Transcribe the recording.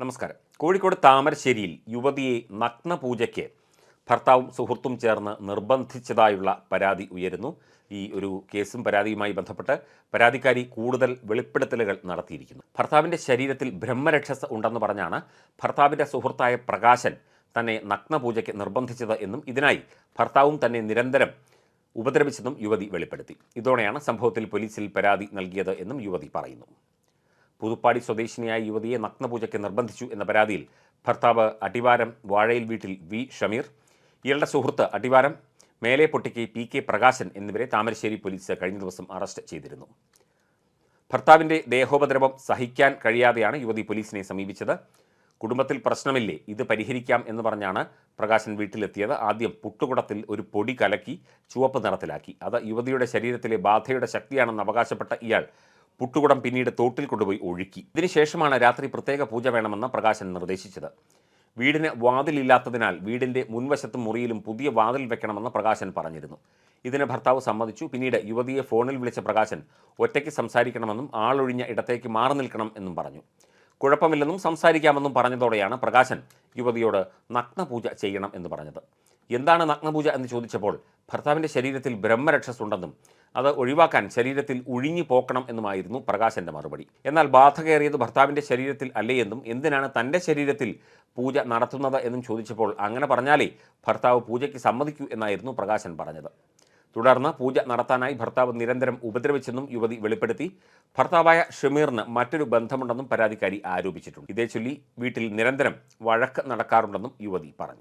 നമസ്കാരം. കോഴിക്കോട് താമരശ്ശേരിയിൽ യുവതിയെ നഗ്നപൂജയ്ക്ക് ഭർത്താവും സുഹൃത്തും ചേർന്ന് നിർബന്ധിച്ചതായുള്ള പരാതി ഉയരുന്നു. ഈ ഒരു കേസും പരാതിയുമായി ബന്ധപ്പെട്ട് പരാതിക്കാരി കൂടുതൽ വെളിപ്പെടുത്തലുകൾ നടത്തിയിരിക്കുന്നു. ഭർത്താവിന്റെ ശരീരത്തിൽ ബ്രഹ്മരക്ഷസ് ഉണ്ടെന്ന് പറഞ്ഞാണ് ഭർത്താവിന്റെ സുഹൃത്തായ പ്രകാശൻ തന്നെ നഗ്നപൂജയ്ക്ക് നിർബന്ധിച്ചത് എന്നും ഇതിനായി ഭർത്താവും തന്നെ നിരന്തരം ഉപദ്രവിച്ചെന്നും യുവതി വെളിപ്പെടുത്തി. ഇതോടെയാണ് സംഭവത്തിൽ പോലീസിൽ പരാതി നൽകിയത് എന്നും യുവതി പറയുന്നു. പുതുപ്പാടി സ്വദേശിനിയായ യുവതിയെ നഗ്നപൂജയ്ക്ക് നിർബന്ധിച്ചു എന്ന പരാതിയിൽ ഭർത്താവ് അടിവാരം വാഴയിൽ വീട്ടിൽ വി ഷമീർ ഇയാളുടെ സുഹൃത്ത് അടിവാരം മേലെ പൊട്ടിക്ക് പി കെ പ്രകാശൻ എന്നിവരെ താമരശ്ശേരി പോലീസ് കഴിഞ്ഞ ദിവസം അറസ്റ്റ് ചെയ്തിരുന്നു. ഭർത്താവിന്റെ ദേഹോപദ്രവം സഹിക്കാൻ കഴിയാതെയാണ് യുവതി പോലീസിനെ സമീപിച്ചത്. കുടുംബത്തിൽ പ്രശ്നമില്ലേ ഇത് പരിഹരിക്കാം എന്ന് പറഞ്ഞാണ് പ്രകാശൻ വീട്ടിലെത്തിയത്. ആദ്യം പുട്ടുകുടത്തിൽ ഒരു പൊടി കലക്കി ചുവപ്പ് നിറത്തിലാക്കി. അത് യുവതിയുടെ ശരീരത്തിലെ ബാധയുടെ ശക്തിയാണെന്ന് അവകാശപ്പെട്ട ഇയാൾ പുട്ടുകുടം പിന്നീട് തോട്ടിൽ കൊണ്ടുപോയി ഒഴുക്കി. ഇതിനുശേഷമാണ് രാത്രി പ്രത്യേക പൂജ വേണമെന്ന് പ്രകാശൻ നിർദ്ദേശിച്ചത്. വീടിന് വാതിലില്ലാത്തതിനാൽ വീടിന്റെ മുൻവശത്തും മുറിയിലും പുതിയ വാതിൽ വെക്കണമെന്ന് പ്രകാശൻ പറഞ്ഞിരുന്നു. ഇതിന് ഭർത്താവ് സമ്മതിച്ചു. പിന്നീട് യുവതിയെ ഫോണിൽ വിളിച്ച പ്രകാശൻ ഒറ്റയ്ക്ക് സംസാരിക്കണമെന്നും ആളൊഴിഞ്ഞ ഇടത്തേക്ക് മാറി നിൽക്കണം എന്നും പറഞ്ഞു. കുഴപ്പമില്ലെന്നും സംസാരിക്കാമെന്നും പറഞ്ഞതോടെയാണ് പ്രകാശൻ യുവതിയോട് നഗ്നപൂജ ചെയ്യണം എന്ന് പറഞ്ഞത്. എന്താണ് നഗ്നപൂജ എന്ന് ചോദിച്ചപ്പോൾ ഭർത്താവിന്റെ ശരീരത്തിൽ ബ്രഹ്മരക്ഷസ് ഉണ്ടെന്നും അത് ഒഴിവാക്കാൻ ശരീരത്തിൽ ഉഴിഞ്ഞു പോക്കണം എന്നുമായിരുന്നു പ്രകാശന്റെ മറുപടി. എന്നാൽ ബാധ കയറിയത് ഭർത്താവിന്റെ ശരീരത്തിൽ അല്ലേ എന്നും എന്തിനാണ് തന്റെ ശരീരത്തിൽ പൂജ നടത്തുന്നത് എന്നും ചോദിച്ചപ്പോൾ അങ്ങനെ പറഞ്ഞാലേ ഭർത്താവ് പൂജയ്ക്ക് സമ്മതിക്കൂ എന്നായിരുന്നു പ്രകാശൻ പറഞ്ഞത്. തുടർന്ന് പൂജ നടത്താനായി ഭർത്താവ് നിരന്തരം ഉപദ്രവിച്ചെന്നും യുവതി വെളിപ്പെടുത്തി. ഭർത്താവായ ഷമീറിന് മറ്റൊരു ബന്ധമുണ്ടെന്നും പരാതിക്കാരി ആരോപിച്ചിട്ടുണ്ട്. ഇതേ ചൊല്ലി വീട്ടിൽ നിരന്തരം വഴക്ക് നടക്കാറുണ്ടെന്നും യുവതി പറഞ്ഞു.